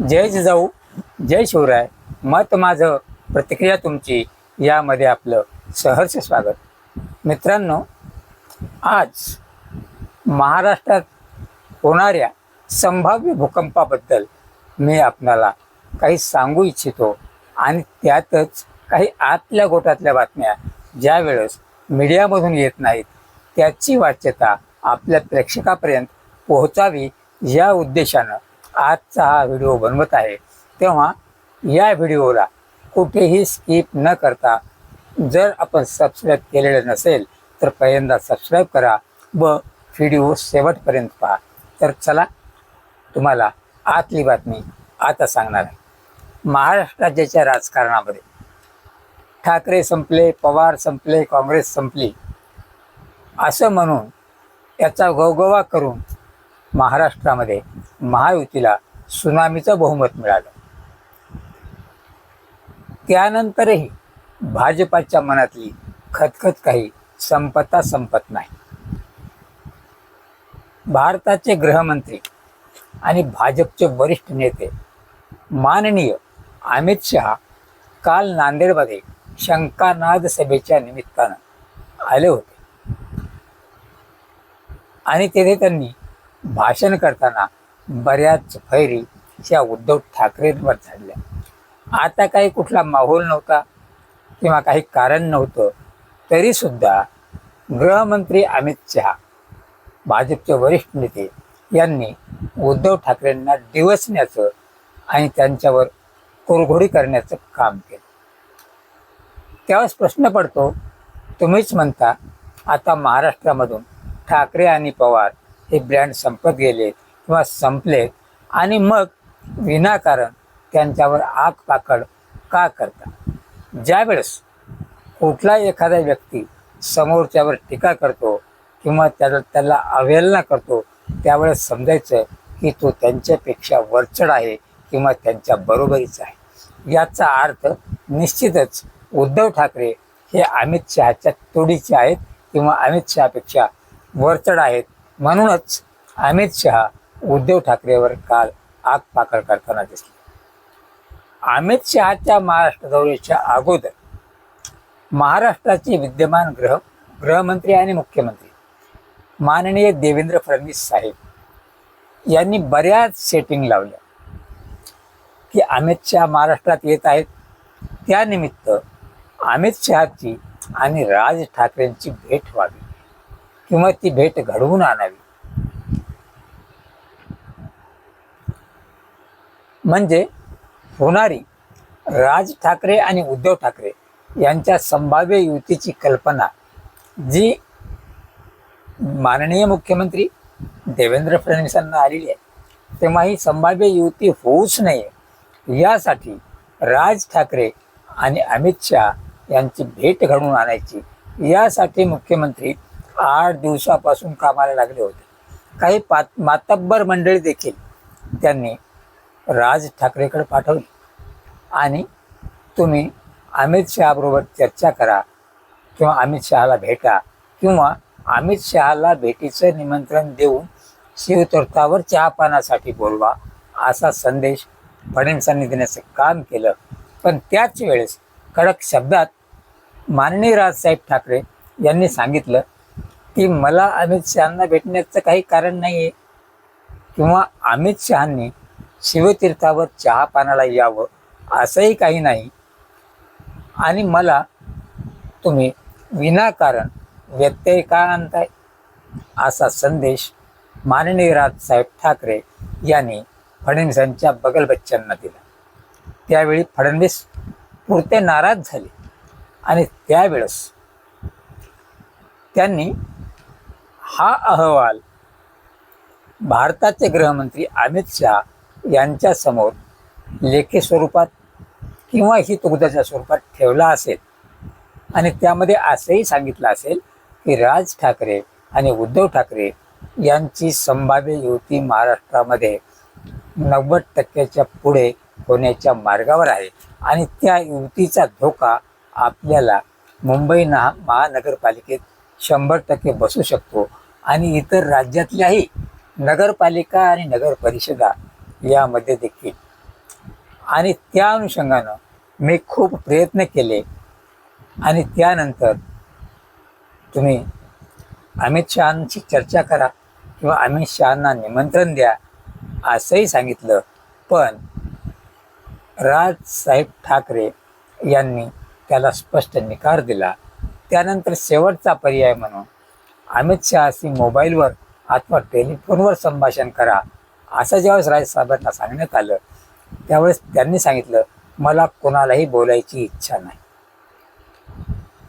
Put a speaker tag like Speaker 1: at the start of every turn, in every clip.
Speaker 1: जय जिजाऊ जय शिवराय. मत माझं प्रतिक्रिया तुमची यामध्ये आपलं सहर्ष स्वागत. मित्रांनो आज महाराष्ट्रात होणाऱ्या संभाव्य भूकंपाबद्दल मी आपणाला काही सांगू इच्छितो आणि त्यातच काही आतल्या गोटातल्या बातम्या ज्या वेळेस मीडियामधून येत नाहीत त्याची वाच्यता आपल्या प्रेक्षकापर्यंत पोहोचावी या उद्देशानं आजचा हा व्हिडिओ बनवत आहे तेव्हा या व्हिडिओला कुठेही स्किप न करता जर आपण सबस्क्राईब केलेलं नसेल तर पहिल्यांदा सबस्क्राईब करा व व्हिडिओ शेवटपर्यंत पहा. तर चला तुम्हाला आतली बातमी आता सांगणार आहे. महाराष्ट्र राज्याच्या राजकारणामध्ये ठाकरे संपले पवार संपले काँग्रेस संपली असं म्हणून याचा गोगोवा करून महाराष्ट्रामध्ये महायुतीला सुनामीचं बहुमत मिळालं. त्यानंतरही भाजपाच्या मनातली खतखत काही संपता संपत नाही. भारताचे गृहमंत्री आणि भाजपचे वरिष्ठ नेते माननीय अमित शहा काल नांदेडमध्ये शंकानाद सभेच्या निमित्तानं आले होते. आणि तेथे त्यांनी भाषण करताना बऱ्याच फैरी त्या उद्धव ठाकरेंवर झाडल्या आता काही कुठला माहोल नव्हता किंवा काही कारण नव्हतं तरीसुद्धा गृहमंत्री अमित शहा भाजपचे वरिष्ठ नेते यांनी उद्धव ठाकरेंना दिवसण्याचं आणि त्यांच्यावर कुरघोडी करण्याचं काम केलं. त्यावेळेस प्रश्न पडतो तुम्हीच म्हणता आता महाराष्ट्रामधून ठाकरे आणि पवार हे ब्रँड संपत गेले किंवा संपले आणि मग विनाकारण त्यांच्यावर आग पाकड का करता ज्यावेळेस कुठलाही एखादा व्यक्ती समोरच्यावर टीका करतो किंवा त्याला त्याला अवहेलना करतो त्यावेळेस समजायचं की तो त्यांच्यापेक्षा वरचढ आहे किंवा त्यांच्या बरोबरीचा आहे. याचा अर्थ निश्चितच उद्धव ठाकरे हे अमित शहाच्या तोडीचे आहेत किंवा अमित शहापेक्षा वरचढ आहेत म्हणूनच अमित शहा उद्धव ठाकरेवर काल आग पाकड करताना दिसले. अमित शहाच्या महाराष्ट्र दौऱ्याच्या अगोदर महाराष्ट्राचे विद्यमान गृह गृहमंत्री आणि मुख्यमंत्री माननीय देवेंद्र फडणवीस साहेब यांनी बऱ्याच सेटिंग लावल्या की अमित शहा महाराष्ट्रात येत आहेत. त्यानिमित्त अमित शहाची आणि राज ठाकरेंची भेट व्हावी. किंवा ती भेट घडवून आणावी. म्हणजे होणारी राज ठाकरे आणि उद्धव ठाकरे यांच्या संभाव्य युतीची कल्पना जी माननीय मुख्यमंत्री देवेंद्र फडणवीसांना आलेली आहे तेव्हा ही संभाव्य युती होऊच नये. यासाठी राज ठाकरे आणि अमित शहा यांची भेट घडवून आणायची. यासाठी मुख्यमंत्री आठ दिवसापासून कामाला लागले होते. काही पात मातब्बर मंडळी देखील त्यांनी राज ठाकरेकडे पाठवली. आणि तुम्ही अमित शहाबरोबर चर्चा करा किंवा अमित शहाला भेटा किंवा अमित शहाला भेटीचं निमंत्रण देऊन शिवतीर्थावर चहापानासाठी बोलवा असा संदेश फडणवीसांनी देण्याचं काम केलं. पण त्याच वेळेस कडक शब्दात माननीय राजसाहेब ठाकरे यांनी सांगितलं की मला अमित शहांना भेटण्याचं काही कारण नाही आहे किंवा अमित शहांनी शिवतीर्थावर चहा पाण्याला यावं असंही काही नाही. आणि मला तुम्ही विनाकारण व्यत्यय का आणताय असा संदेश माननीय राजसाहेब ठाकरे यांनी फडणवीसांच्या बगल बच्च्यांना दिला. त्यावेळी फडणवीस पुरते नाराज झाले. आणि त्यावेळेस त्यांनी हा अहवाल भारताचे गृहमंत्री अमित शहा यांच्यासमोर लेखी स्वरूपात किंवा ही तुगदाच्या स्वरूपात ठेवला असेल. आणि त्यामध्ये असंही सांगितलं असेल की राज ठाकरे आणि उद्धव ठाकरे यांची संभाव्य युती महाराष्ट्रामध्ये नव्वद टक्क्याच्या पुढे होण्याच्या मार्गावर आहे. आणि त्या युतीचा धोका आपल्याला मुंबई ना महानगरपालिकेत शंभर टक्के बसू शकतो आणि इतर राज्यातल्याही नगरपालिका आणि नगर परिषदा यामध्ये देखील. आणि त्या अनुषंगानं मी खूप प्रयत्न केले. आणि त्यानंतर तुम्ही अमित शहांची चर्चा करा किंवा अमित शहांना निमंत्रण द्या असंही सांगितलं. पण राजसाहेब ठाकरे यांनी त्याला स्पष्ट निकार दिला. त्यानंतर शेवटचा पर्याय म्हणून अमित शहाशी मोबाईलवर अथवा टेलिफोनवर संभाषण करा. असं ज्यावेळेस राजसाहेबांना सांगण्यात आलं त्यावेळेस त्यांनी सांगितलं मला कोणालाही बोलायची इच्छा नाही.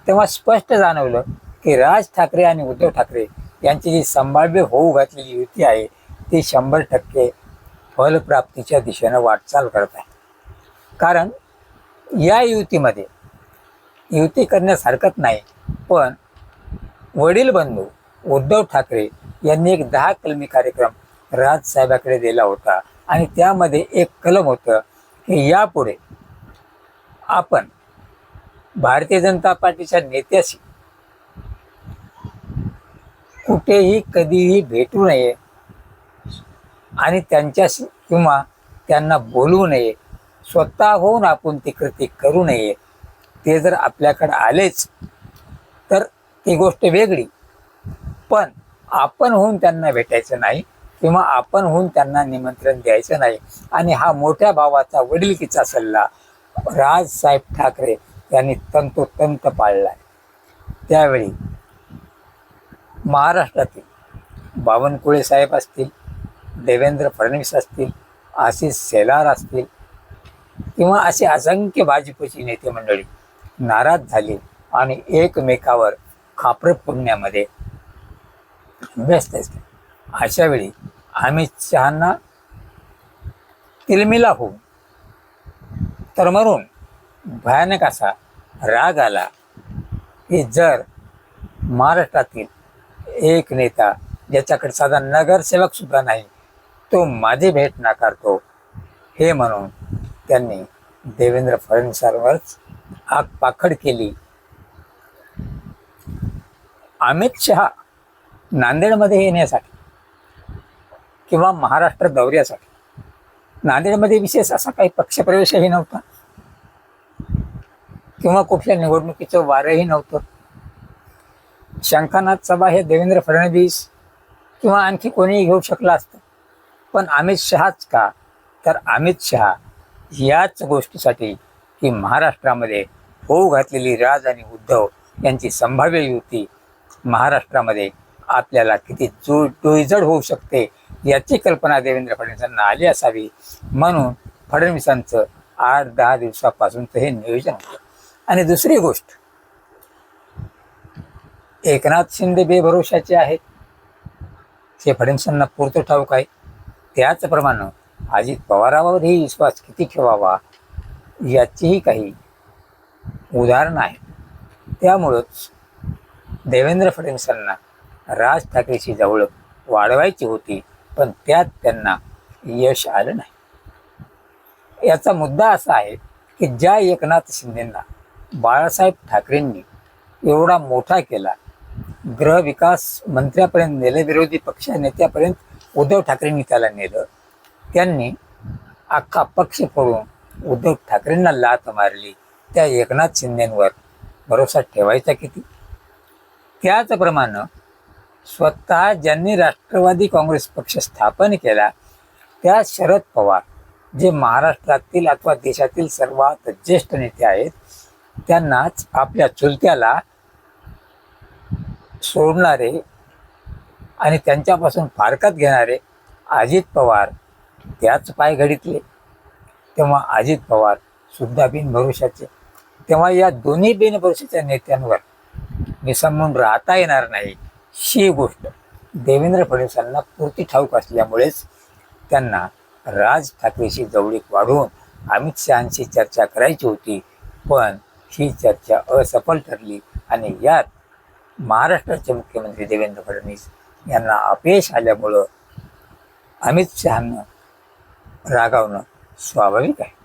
Speaker 1: तेव्हा स्पष्ट जाणवलं की राज ठाकरे आणि उद्धव ठाकरे यांची जी संभाव्य होऊ घातलेली युती आहे ती शंभर टक्के फलप्राप्तीच्या दिशेनं वाटचाल करत आहे. कारण या युतीमध्ये युती करण्यास हरकत नाही पण वडील बंधू उद्धव ठाकरे यांनी एक दहा कलमी कार्यक्रम राजसाहेबाकडे दिला होता. आणि त्यामध्ये एक कलम होतं की यापुढे आपण भारतीय जनता पार्टीच्या नेत्याशी कुठेही कधीही भेटू नये आणि त्यांच्याशी किंवा त्यांना बोलवू नये स्वतः होऊन आपण ती कृती करू नये ते जर आपल्याकडे आलेच तर ती गोष्ट वेगळी. पण आपण होऊन त्यांना भेटायचं नाही किंवा आपण होऊन त्यांना निमंत्रण द्यायचं नाही. आणि हा मोठ्या भावाचा वडिलकीचा सल्ला राजसाहेब ठाकरे यांनी तंतोतंत पाळला आहे त्यावेळी महाराष्ट्रातील बावनकुळे साहेब असतील देवेंद्र फडणवीस असतील आशिष सेलार असतील किंवा असे असंख्य भाजपची नेते मंडळी नाराज झाली आणि एकमेकावर खापर पुण्यामध्ये व्यस्त असते. अशा वेळी आम्ही शहांना तिलमिला होऊन तर मरून भयानक असा राग आला की जर महाराष्ट्रातील एक नेता ज्याच्याकडे साधा नगरसेवक सुद्धा नाही तो माझी भेट नाकारतो. हे म्हणून त्यांनी देवेंद्र फडणवीसांवरच आग पाखड केली. अमित शहा नांदेडमध्ये येण्यासाठी किंवा महाराष्ट्र दौऱ्यासाठी. नांदेडमध्ये विशेष असा काही पक्षप्रवेशही नव्हता. किंवा कुठल्या निवडणुकीचं वारंही नव्हतं. शंखानाथ सभा हे देवेंद्र फडणवीस किंवा आणखी कोणीही घेऊ शकलं असतं. पण अमित शहाच का? तर अमित शहा याच गोष्टीसाठी की महाराष्ट्रामध्ये होऊ घातलेली राज आणि उद्धव यांची संभाव्य युती महाराष्ट्रामध्ये आपल्याला किती चु डोईजड होऊ शकते याची कल्पना देवेंद्र फडणवीसांना आली असावी. म्हणून फडणवीसांचं आठ दहा दिवसापासूनचं हे नियोजन होतं. आणि दुसरी गोष्ट एकनाथ शिंदे बेभरोशाचे आहेत. हे फडणवीसांना पुरतं ठाऊक आहे त्याचप्रमाणे अजित पवारावरही विश्वास किती ठेवावा याचीही काही उदाहरणं आहेत. त्यामुळंच देवेंद्र फडणवीसांना राज ठाकरेची जवळ वाढवायची होती पण त्यात त्यांना यश आलं नाही. याचा मुद्दा असा आहे की ज्या एकनाथ शिंदेंना बाळासाहेब ठाकरेंनी एवढा मोठा केला गृहविकास मंत्र्यापर्यंत नेलं विरोधी पक्ष नेत्यापर्यंत उद्धव ठाकरेंनी त्याला नेलं त्यांनी अख्खा पक्ष फोडून उद्धव ठाकरेंना लात मारली त्या एकनाथ शिंदेंवर भरोसा ठेवायचा किती? त्याचप्रमाणे स्वतः ज्यांनी राष्ट्रवादी काँग्रेस पक्ष स्थापन केला त्या शरद पवार जे महाराष्ट्रातील अथवा देशातील सर्वात ज्येष्ठ नेते आहेत त्यांनाच आपल्या चुलत्याला सोडणारे आणि त्यांच्यापासून फारकत घेणारे अजित पवार त्याच पाय घडीतले. तेव्हा अजित पवार सुद्धा बिनभरोशाचे. तेव्हा या दोन्ही बिनभरोशाच्या नेत्यांवर निसंबून राहता येणार नाही ही गोष्ट देवेंद्र फडणवीसांना पुरती ठाऊक असल्यामुळेच त्यांना राज ठाकरेशी जवळीक वाढवून अमित शहांशी चर्चा करायची होती. पण ही चर्चा असफल ठरली आणि यात महाराष्ट्राचे मुख्यमंत्री देवेंद्र फडणवीस यांना अपयश आल्यामुळं अमित शहांना रागावणं स्वाभाविक आहे.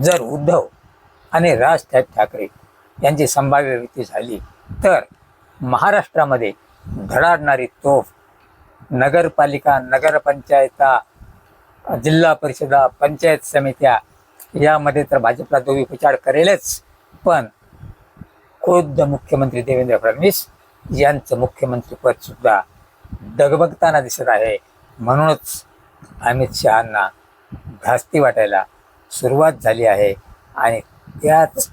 Speaker 1: जर उद्धव आणि राज ठाकरे यांची संभाव्य युती झाली. तर महाराष्ट्रामध्ये धडाडणारी तोफ नगरपालिका नगरपंचायता जिल्हा परिषदा पंचायत समित्या यामध्ये तर भाजपला दोघी विचार करेलच. पण खुद्द मुख्यमंत्री देवेंद्र फडणवीस यांचं मुख्यमंत्रीपद सुद्धा डगबगताना दिसत आहे. म्हणूनच अमित शहांना धास्ती वाटायला सुरुवात झाली आहे. आणि त्याच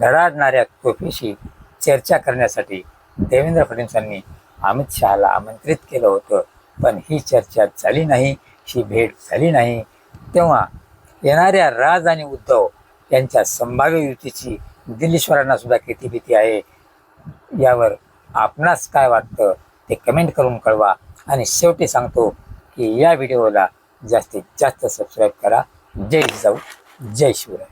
Speaker 1: धडाडणाऱ्या तोफीशी चर्चा करण्यासाठी देवेंद्र फडणवीसांनी अमित शहाला आमंत्रित केलं होतं. पण ही चर्चा झाली नाही ही भेट झाली नाही. तेव्हा येणाऱ्या राज आणि उद्धव यांच्या संभाव्य युतीची दिल्लीश्वरांना सुद्धा किती भीती आहे यावर आपणास काय वाटतं ते कमेंट करून कळवा. आणि शेवटी सांगतो की या व्हिडिओला जास्तीत जास्त सबस्क्राईब करा. जय जाऊ जय शिवराय.